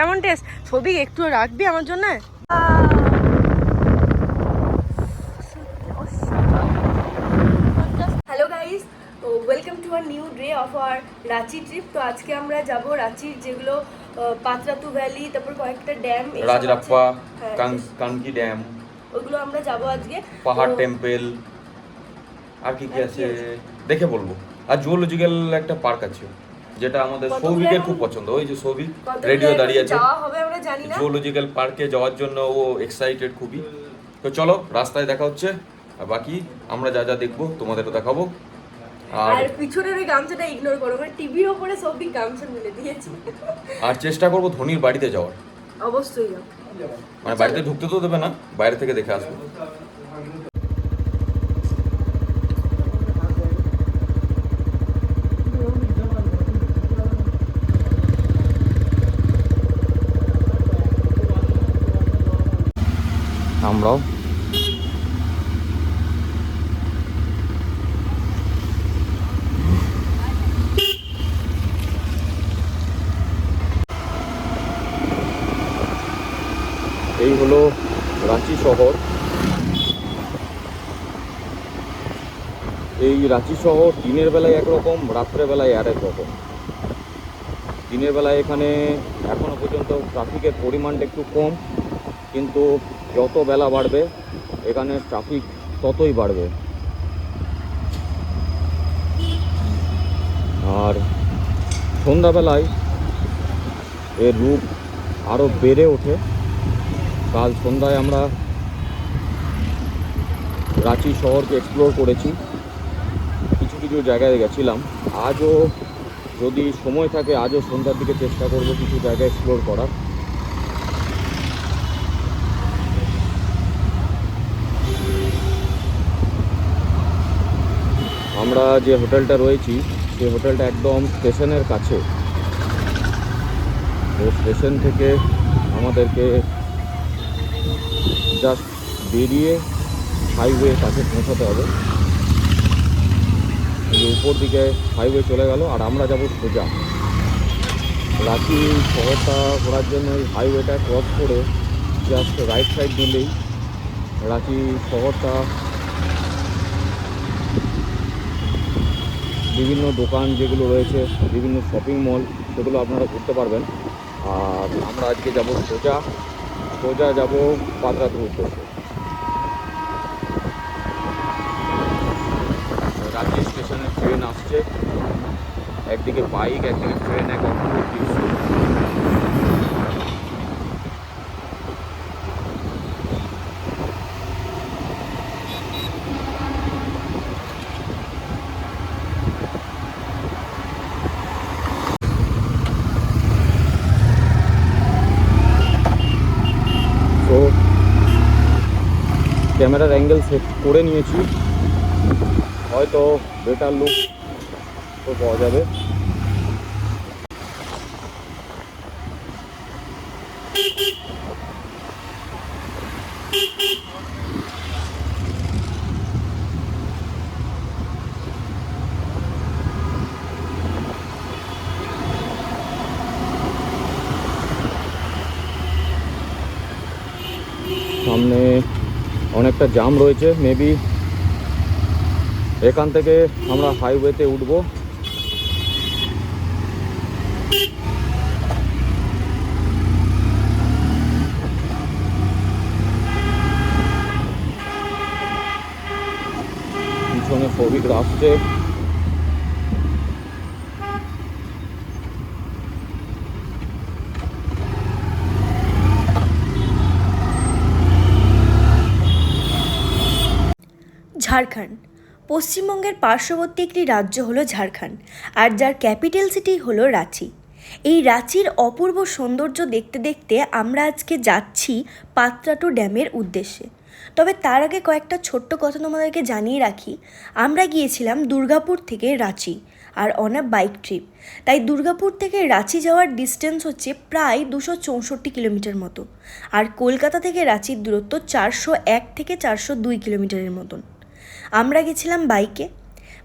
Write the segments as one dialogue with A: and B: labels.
A: কেমন টেস্ট ছবি একটু রাখবি আমার জন্য? হ্যালো গাইস তো welcome to our new day of our Ranchi trip তো আজকে আমরা যাব রাঁচির যেগুলো পাতরাতু ভ্যালি তারপর কয়েকটা ড্যাম
B: রাজরাপ্পা
A: হ্যাঁ,
B: কাং- কানকি ড্যাম
A: ওগুলো আমরা যাব আজকে।
B: পাহাড় টেম্পল আর কি কি আছে?
A: আছে?
B: দেখে বলব। আর জুওলজিক্যাল একটা পার্ক আছে। যেটা আমাদের সৌভিকের খুব পছন্দ। ওই যে সৌভিক রেডিও দাঁড়িয়ে আছে। জুওলজিক্যাল পার্কে যাওয়ার জন্য ও এক্সাইটেড খুবই। তো চলো রাস্তায় দেখা হচ্ছে। আর বাকি আমরা যা যা দেখব তোমাদেরও দেখাবো। আর
A: পিছনের ওই গামছাটা ইগনোর করো মানে টিভির ওপরে সবই গামছা মিলে দিয়েছি।
B: আর চেষ্টা করব ধোনির বাড়িতে যাওয়ার।
A: অবশ্যই
B: মানে বাড়িতে ঢুকতে তো দেবে না বাইরে থেকে দেখে আসব। আমরাও। এই হলো রাঁচি শহর। এই রাঁচি শহর দিনের বেলায় একরকম রাত্রের বেলায় আরেক রকম দিনের বেলায় এখানে এখনও পর্যন্ত ট্রাফিকের পরিমাণটা একটু কম, কিন্তু যত বেলা বাড়বে, এখানে ট্রাফিক ততই বাড়বে। আর সন্ধ্যাবেলায় এর রূপ আরও বেড়ে ওঠে। কাল সন্ধ্যায় আমরা রাঁচি শহরকে এক্সপ্লোর করেছি। কিছু কিছু জায়গায় গেছিলাম। আজও যদি সময় থাকে, আজও সন্ধ্যার দিকে চেষ্টা করব কিছু জায়গা এক্সপ্লোর করার। আমরা যে হোটেলটা রয়েছি, সেই হোটেলটা একদম স্টেশনের কাছে। তো স্টেশন থেকে আমাদেরকে জাস্ট বেরিয়ে হাইওয়ে কাছে পৌঁছাতে হবে। উপর দিকে হাইওয়ে চলে গেল, আর আমরা যাব সোজা। রাখি শহরটা ঘোরার জন্য ওই হাইওয়েটা ক্রস করে জাস্ট রাইট সাইড দিলেই রাখি শহরটা বিভিন্ন দোকান যেগুলো রয়েছে, বিভিন্ন শপিং মল সেগুলো আপনারা ঘুরতে পারবেন। আর আমরা আজকে যাব সোজা। সোজা যাব পাতরাতুর উদ্দেশ্যে রাজ্য স্টেশনে ট্রেন আসছে। একদিকে বাইক একদিকে ট্রেন, এক অপূর্ব দৃশ্য তো ক্যামেরার অ্যাঙ্গেল সেট করে নিয়েছি। হয়তো বেটার লুক তো পাওয়া যাবে। অনেকটা জাম রয়েছে মেবি এখান থেকে আমরা হাইওয়েতে উঠবো। পিছনে কোভিড আসছে।
C: ঝাড়খণ্ড। পশ্চিমবঙ্গের পার্শ্ববর্তী একটি রাজ্য হলো ঝাড়খণ্ড আর যার ক্যাপিটাল সিটি হলো রাঁচি। এই রাঁচির অপূর্ব সৌন্দর্য দেখতে দেখতে আমরা আজকে যাচ্ছি পাত্রাটু ড্যামের উদ্দেশ্যে। তবে তার আগে কয়েকটা ছোট্ট কথা তোমাদেরকে জানিয়ে রাখি। আমরা গিয়েছিলাম দুর্গাপুর থেকে রাঁচি আর অন আ বাইক ট্রিপ তাই দুর্গাপুর থেকে রাঁচি যাওয়ার ডিস্টেন্স হচ্ছে প্রায় দুশো চৌষট্টি কিলোমিটার মতো। আর কলকাতা থেকে রাঁচির দূরত্ব চারশো এক থেকে চারশো দুই কিলোমিটারের মতন। আমরা গেছিলাম বাইকে।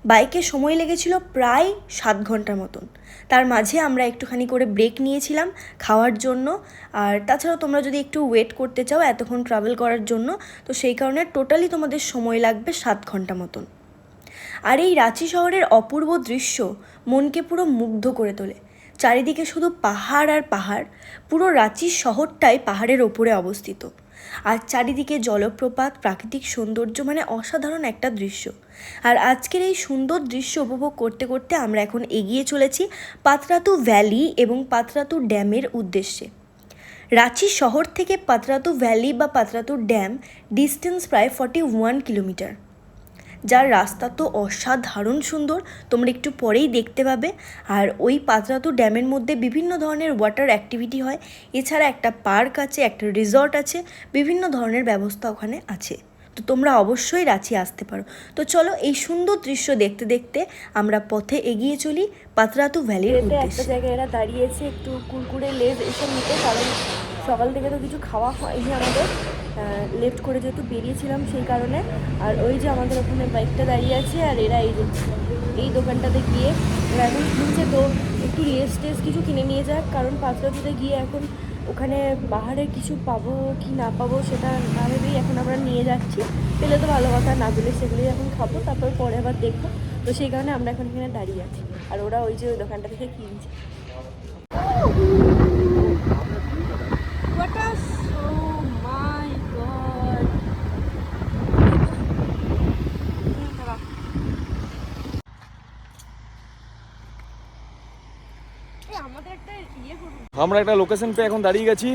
C: বাইকে সময় লেগেছিল প্রায় সাত ঘণ্টার মতন। তার মাঝে আমরা একটুখানি করে ব্রেক নিয়েছিলাম খাওয়ার জন্য। আর তাছাড়াও তোমরা যদি একটু ওয়েট করতে চাও এতক্ষণ ট্রাভেল করার জন্য, তো সেই কারণে টোটালি তোমাদের সময় লাগবে সাত ঘণ্টা মতন। আর এই রাঁচি শহরের অপূর্ব দৃশ্য মনকে পুরো মুগ্ধ করে তোলে। চারিদিকে শুধু পাহাড় আর পাহাড়, পুরো রাঁচি শহরটাই পাহাড়ের ওপরে অবস্থিত। আর চারিদিকে জলপ্রপাত, প্রাকৃতিক সৌন্দর্য মানে অসাধারণ একটা দৃশ্য। আর আজকের এই সুন্দর দৃশ্য উপভোগ করতে করতে আমরা এখন এগিয়ে চলেছি পাতরাতু ভ্যালি এবং পাতরাতু ড্যামের উদ্দেশ্যে। রাঁচি শহর থেকে পাতরাতু ভ্যালি বা পাতরাতু ড্যাম ডিস্টেন্স প্রায় ফর্টি ওয়ান কিলোমিটার। যার রাস্তা তো অসাধারণ সুন্দর তোমরা একটু পরেই দেখতে পাবে। আর ওই পাতরাতু ড্যামের মধ্যে বিভিন্ন ধরনের ওয়াটার অ্যাক্টিভিটি হয়। এছাড়া একটা পার্ক আছে একটা রিসর্ট আছে বিভিন্ন ধরনের ব্যবস্থা ওখানে আছে। তো তোমরা অবশ্যই রাঁচি আসতে পারো। তো চলো এই সুন্দর দৃশ্য দেখতে দেখতে আমরা পথে এগিয়ে চলি পাতরাতু ভ্যালির
A: একটা জায়গায় এরা দাঁড়িয়েছে একটু কুরকুরে লেজ এসব নিতে কারণ সকাল থেকে তো কিছু খাওয়া হয়নি আমাদের। লেফট করে যেহেতু বেরিয়েছিলাম সেই কারণে, আর ওই যে আমাদের ওখানে বাইকটা দাঁড়িয়ে আছে, আর এরা এই এই দোকানটাতে গিয়ে এরা এখন কিনছে। তো একটু লেস টেস্ট কিছু কিনে নিয়ে যাক, কারণ পাঁচরাতুতে গিয়ে এখন ওখানে পাহাড়ে কিছু পাবো কি না পাবো সেটা না ভেবেই এখন আমরা নিয়ে যাচ্ছি। পেলে তো ভালো কথা, না পেলে সেগুলোই এখন খাব, তারপর পরে আবার দেখব। তো সেই কারণে আমরা এখন এখানে দাঁড়িয়ে আছি, আর ওরা ওই যে ওই দোকানটা থেকে কিনছে।
B: আমরা একটা লোকেশন পেয়ে এখন দাঁড়িয়ে গেছি।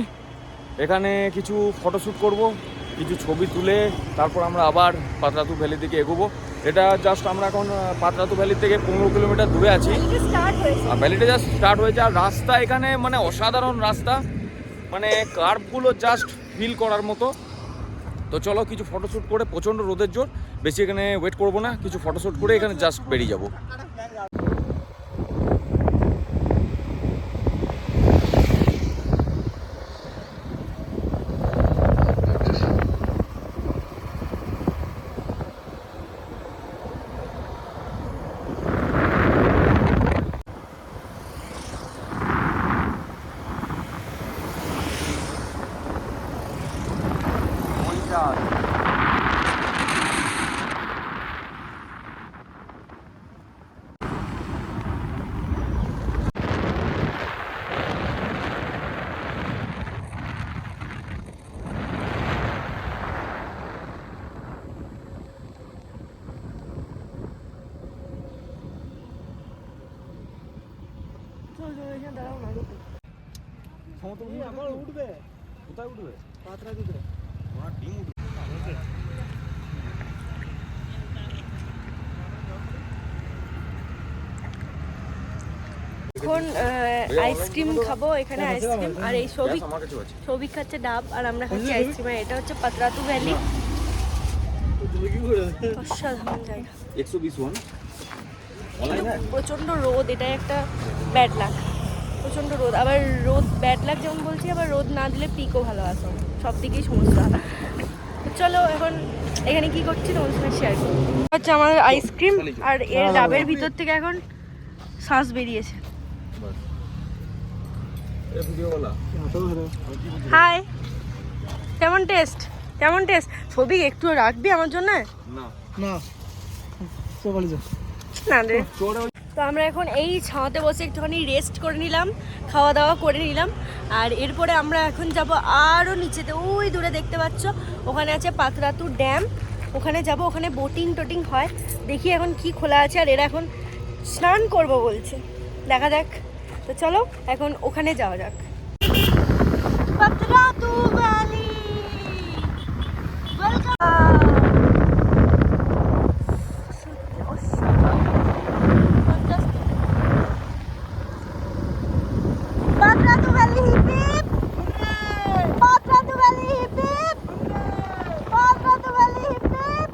B: এখানে কিছু ফটোশ্যুট করব কিছু ছবি তুলে তারপর আমরা আবার পাতরাতু ভ্যালি দিকে এগোবো। এটা জাস্ট আমরা এখন পাতরাতু ভ্যালি থেকে পনেরো কিলোমিটার দূরে আছি। আর ভ্যালিটা জাস্ট স্টার্ট হয়েছে। আর রাস্তা এখানে মানে অসাধারণ রাস্তা। মানে কার্ভগুলো জাস্ট ফিল করার মতো। তো চলো কিছু ফটোশ্যুট করে প্রচণ্ড রোদের জোর। বেশি এখানে ওয়েট করব না। কিছু ফটোশ্যুট করে এখানে জাস্ট বেরিয়ে যাব। উঠবে কোথায় উঠবে পাতরা দিতে ডিম উঠবে
A: এখন আইসক্রিম খাব এখানে আইসক্রিম আর এই সৌভিক
B: আমার
A: সৌভিক খাচ্ছে ডাব আর আমরা খাচ্ছি আইসক্রিম আর এটা হচ্ছে পাতরাতু ভ্যালি। অসাধারণ জায়গা।
B: হ্যাঁ
A: প্রচণ্ড রোদ এটাই একটা ব্যাড লাক। প্রচণ্ড রোদ। আবার রোদ ব্যাড লাক যেমন বলছি আবার রোদ না দিলে পিকও ভালো আসে সব দিকেই সমস্যা। চলো এখন এখানে কি করছি তোমার সঙ্গে শেয়ার করি হচ্ছে আমার আইসক্রিম আর এর ডাবের ভিতর থেকে এখন শ্বাস বেরিয়েছে। হাই কেমন টেস্ট কেমন টেস্ট ছবি একটু রাখবি আমার জন্য?
B: না।
D: না।
A: না রে তো আমরা এখন এই ছাওয়াতে বসে একটুখানি রেস্ট করে নিলাম, খাওয়া দাওয়া করে নিলাম। আর এরপরে আমরা এখন যাব আরও নিচেতে ওই দূরে দেখতে পাচ্ছ, ওখানে আছে পাতরাতু ড্যাম। ওখানে যাব, ওখানে বোটিং টোটিং হয়। দেখি এখন কি খোলা আছে, আর এরা এখন স্নান করব বলছে। দেখা যাক। তো চলো, এখন ওখানে যাওয়া যাক। Patratu valley Patratu valley hip hip Patratu valley hip hip Patratu valley hip hip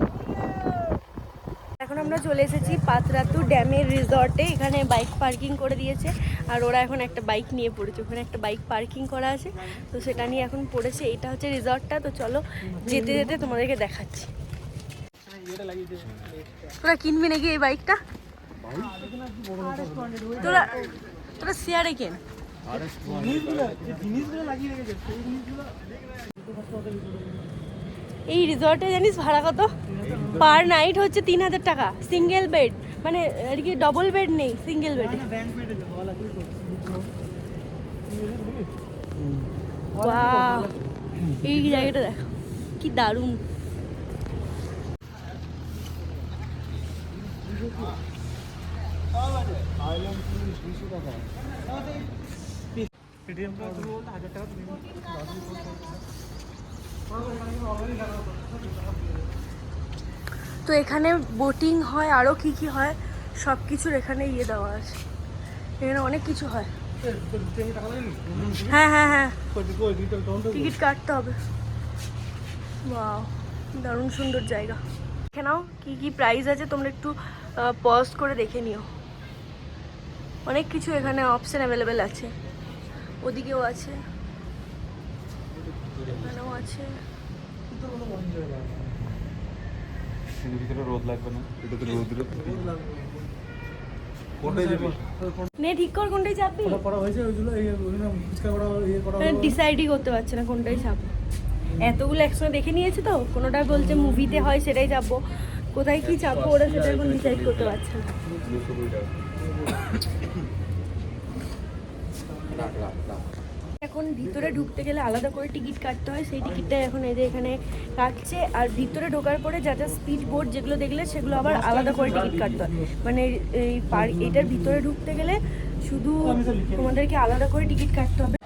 A: এখন আমরা চলে এসেছি পাতরাতু ড্যামের রিসর্টে এখানে বাইক পার্কিং করে দিয়েছে। আর ওরা এখন একটা বাইক নিয়ে পড়েছে। ওখানে একটা বাইক পার্কিং করা আছে। তো সেটা নিয়ে এখন পড়েছে। এটা হচ্ছে রিসর্টটা। তো চলো, যেতে যেতে তোমাদেরকে দেখাচ্ছি। তোরা কিনবি নাকি এই বাইকটা? তোরা তোরা শেয়ারে কেন? এই রিসর্টে জানিস ভাড়া কত? পার নাইট হচ্ছে তিন হাজার টাকা। সিঙ্গেল বেড মানে আর কি ডবল বেড নেই সিঙ্গেল বেডে এই জায়গাটা দেখ, কি দারুণ। তো এখানে বোটিং হয় আরও কি কি হয়, সব কিছুর এখানে ইয়ে দেওয়া আছে। এখানে অনেক কিছু হয়। হ্যাঁ হ্যাঁ হ্যাঁ। টিকিট কাটতে হবে। বাহ দারুণ সুন্দর জায়গা। দেখে নাও কী কী প্রাইস আছে, তোমরা একটু পজ করে দেখে নিও। অনেক কিছু এখানে অপশন অ্যাভেলেবেল আছে। ওদিকেও আছে। এখানেও আছে।
B: রোদ লাগবে না? এটা তো রোদ
A: নে ঠিক কর কোনটাই চাপবি
D: করা হয়েছে ওইগুলো এই ফুচকা করা ইয়ে করা
A: ডিসাইডই করতে পারছে না কোনটাই চাপবো এতগুলো একসঙ্গে দেখে নিয়েছে তো? কোনোটা বলছে মুভিতে হয় সেটাই চাপবো কোথায় কি চাপবো ওরা সেটা এখন ডিসাইড করতে পারছে না। এখন ভিতরে ঢুকতে গেলে আলাদা করে টিকিট কাটতে হয়। সেই টিকিটটা এখন এদের এখানে কাটছে। আর ভিতরে ঢোকার পরে যা যা স্পিড বোর্ড যেগুলো দেখলে সেগুলো আবার আলাদা করে টিকিট কাটতে হয়। মানে এই পার্ক এটার ভিতরে ঢুকতে গেলে শুধু তোমাদেরকে আলাদা করে টিকিট কাটতে হবে।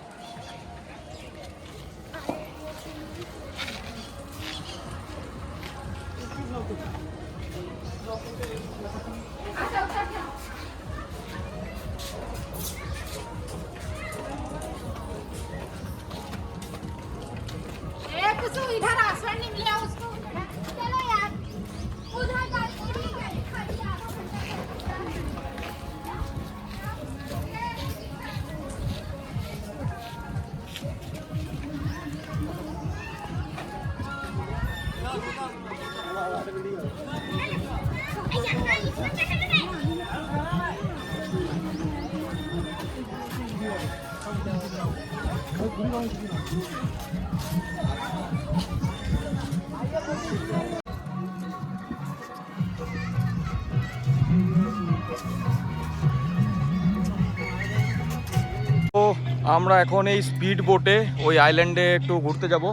B: আমরা এখন এই স্পিড বোটে ওই আইল্যান্ডে একটু ঘুরতে যাব।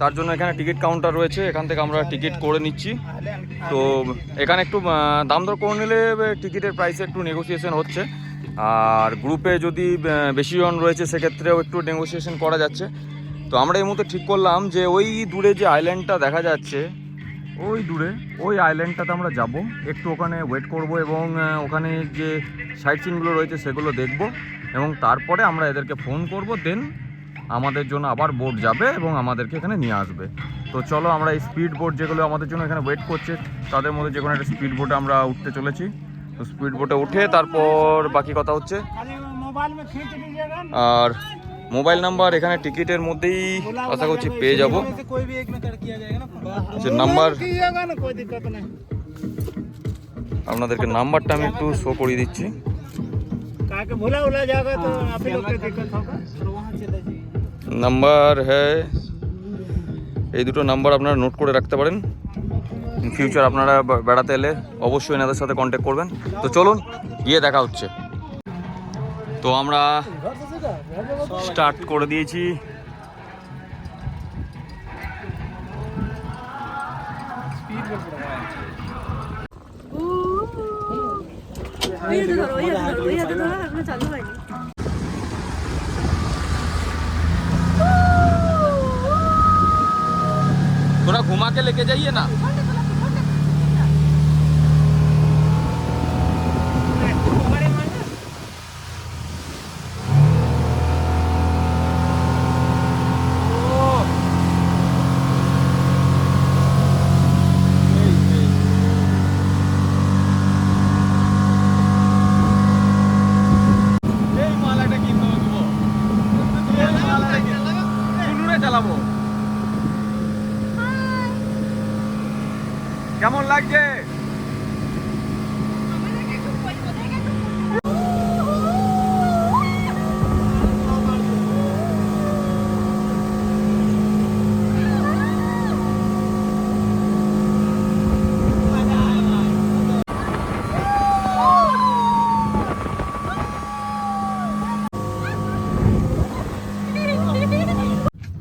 B: তার জন্য এখানে টিকিট কাউন্টার রয়েছে, এখান থেকে আমরা টিকিট করে নিচ্ছি। তো এখানে একটু দাম দর করে নিলে টিকিটের প্রাইসে একটু নেগোসিয়েশন হচ্ছে। আর গ্রুপে যদি বেশি জন রয়েছে, সেক্ষেত্রেও একটু নেগোসিয়েশন করা যাচ্ছে। তো আমরা এই মুহূর্তে ঠিক করলাম যে ওই দূরে যে আইল্যান্ডটা দেখা যাচ্ছে ওই দূরে ওই আইল্যান্ডটাতে আমরা যাব। একটু ওখানে ওয়েট করব এবং ওখানে যে সাইট সিনগুলো রয়েছে সেগুলো দেখব এবং তারপরে আমরা এদেরকে ফোন করব দেন আমাদের জন্য আবার বোট যাবে এবং আমাদেরকে এখানে নিয়ে আসবে। তো চলো আমরা এই স্পিড বোট যেগুলো আমাদের জন্য এখানে ওয়েট করছে তাদের মধ্যে যে কোনো একটা স্পিড বোটে আমরা উঠতে চলেছি। তো স্পিড বোটে উঠে তারপর বাকি কথা হচ্ছে। আর মোবাইল নাম্বার এখানে টিকিটের মধ্যেই আশা করছি পেয়ে যাব। নাম্বার আপনাদেরকে নাম্বারটা আমি একটু শো করিয়ে দিচ্ছি। নাম্বার হ্যাঁ। এই দুটো নাম্বার আপনারা নোট করে রাখতে পারেন। ইন ফিউচার আপনারা বেড়াতে এলে অবশ্যই এনাদের সাথে কন্ট্যাক্ট করবেন। তো চলুন গিয়ে দেখা হচ্ছে। তো আমরা স্টার্ট করে দিয়েছি
A: ওই হাতে ধরো ওই হাতে ধরো ওই হাতে ধরো এখনো চালু হয়নি
B: थोड़ा घुमा के लेके जाइए ना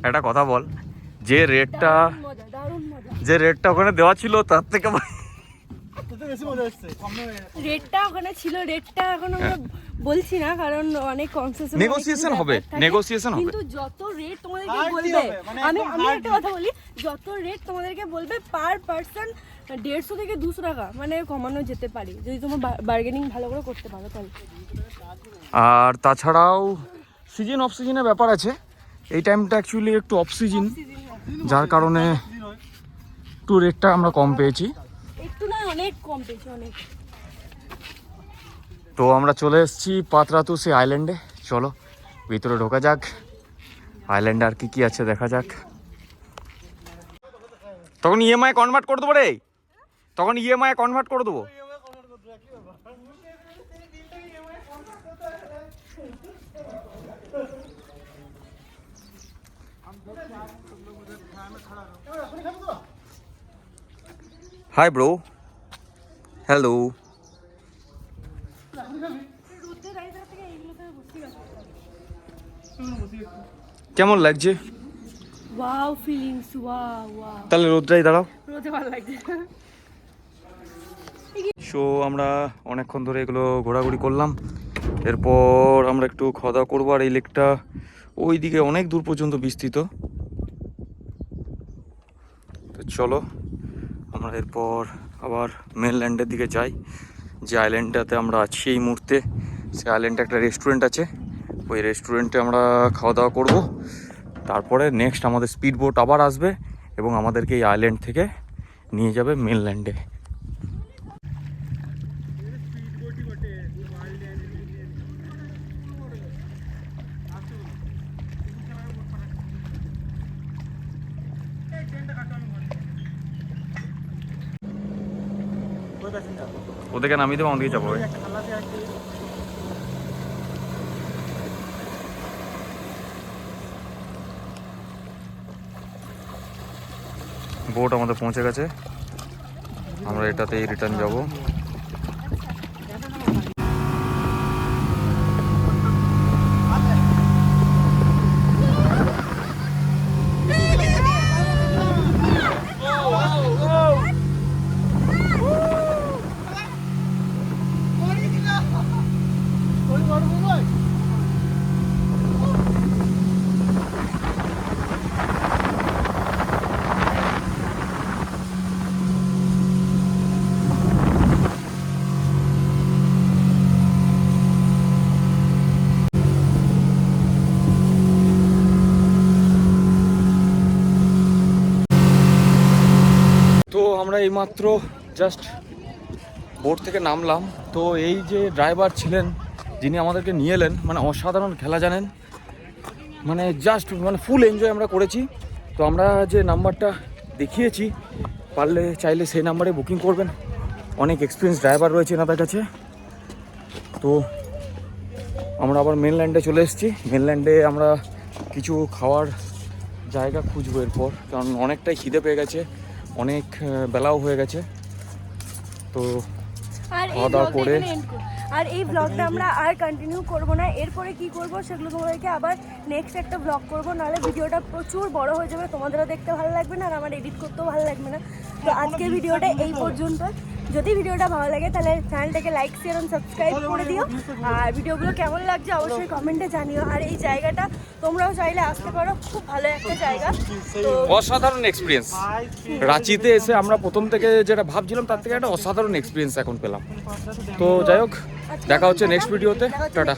B: একটা কথা বল যে রেটটা
A: দারুণ
B: যে রেটটা ওখানে দেওয়া ছিল তার থেকে
A: রেটটা ওখানে ছিল রেটটা এখন আমরা বলছি না কারণ অনেক কনসেশন
B: হবে।
A: কিন্তু যত রেট তোমাদেরকে বলবে
D: মানে
A: আমি আমি একটা কথা বলি যত রেট তোমাদেরকে বলবে পার পার্সন দেড়শো থেকে দুশো টাকা মানে কমানো যেতে পারে। যদি তোমার বার্গেনিং ভালো করে করতে পারো তাহলে।
B: আর তাছাড়াও সিজন অফ সিজনের ব্যাপার আছে। এই টাইমটা অ্যাকচুয়ালি একটু অফ সিজন যার কারণে একটু রেটটা আমরা কম পেয়েছি।
A: একটু না অনেক কম পেয়েছে অনেক।
B: তো আমরা চলে এসেছি পাতরাতুসি আইল্যান্ডে চলো ভিতরে ঢোকা যাক। আইল্যান্ডে আর কি কি আছে দেখা যাক। তখন ইএমআই কনভার্ট করে দেবো রে। তখন ইএমআই কনভার্ট করে দেবো। হাই ব্রো হ্যালো কেমন লাগছে?
A: ওয়াও ফিলিংস ওয়াও ওয়াও
B: তাহলে রোদ্রাই দাঁড়াও।
A: রোদে ভালো লাগছে।
B: সো আমরা অনেকক্ষণ ধরে এগুলো ঘোরাঘুরি করলাম। এরপর আমরা একটু খাওয়া করব আর এই লেকটা ওই দিকে অনেক দূর পর্যন্ত বিস্তৃত। তো চলো। আমরা এরপর আবার মেনল্যান্ডের দিকে যাই। যে আইল্যান্ডটাতে আমরা আছি এই মুহূর্তে, সে আইল্যান্ডে একটা রেস্টুরেন্ট আছে। ওই রেস্টুরেন্টে আমরা খাওয়া দাওয়া করব। তারপরে নেক্সট আমাদের স্পিড বোট আবার আসবে এবং আমাদেরকে এই আইল্যান্ড থেকে নিয়ে যাবে মেনল্যান্ডে ওদেরকে নামিয়ে দেবো আমাদেরকে যাব বোট আমাদের পৌঁছে গেছে। আমরা এটাতেই রিটার্ন যাব। এইমাত্র জাস্ট বোট থেকে নামলাম। তো এই যে ড্রাইভার ছিলেন, যিনি আমাদেরকে নিয়ে এলেন মানে অসাধারণ খেলা জানেন। মানে জাস্ট মানে ফুল এনজয় আমরা করেছি। তো আমরা যে নাম্বারটা দেখিয়েছি, পারলে চাইলে সেই নাম্বারে বুকিং করবেন। অনেক এক্সপিরিয়েন্স ড্রাইভার রয়েছে এনাদের কাছে। তো আমরা আবার মেনল্যান্ডে চলে এসেছি। মেনল্যান্ডে আমরা কিছু খাওয়ার জায়গা খুঁজবো এরপর, কারণ অনেকটাই খিদে পেয়ে গেছে। অনেক বেলাও হয়ে গেছে। তো
A: আর এই
B: খাওয়া দাওয়া করে-।
A: আর এই ব্লগটা আমরা আর কন্টিনিউ করব না। এরপরে কি করব সেগুলো তোমাদেরকে আবার নেক্সট একটা ব্লগ করব। নাহলে ভিডিওটা প্রচুর বড় হয়ে যাবে। তোমাদেরও দেখতে ভালো লাগবে না আর আমার এডিট করতেও ভালো লাগবে না। তো আজকের ভিডিওটা এই পর্যন্ত যদি ভিডিওটা ভালো লাগে তাহলে চ্যানেলটাকে লাইক শেয়ার এবং সাবস্ক্রাইব করে দিও। আর ভিডিওগুলো কেমন লাগছে অবশ্যই কমেন্টে জানিও। আর এই জায়গাটা তোমরাও চাইলে আসতে পারো। খুব ভালো একটা জায়গা।
B: অসাধারণ এক্সপিরিয়েন্স রাঁচিতে এসে আমরা প্রথম থেকে যেটা ভাবছিলাম তার থেকে একটা অসাধারণ এক্সপিরিয়েন্স এখন পেলাম। তো যাই হোক দেখা হচ্ছে নেক্সট ভিডিওতে টাটা।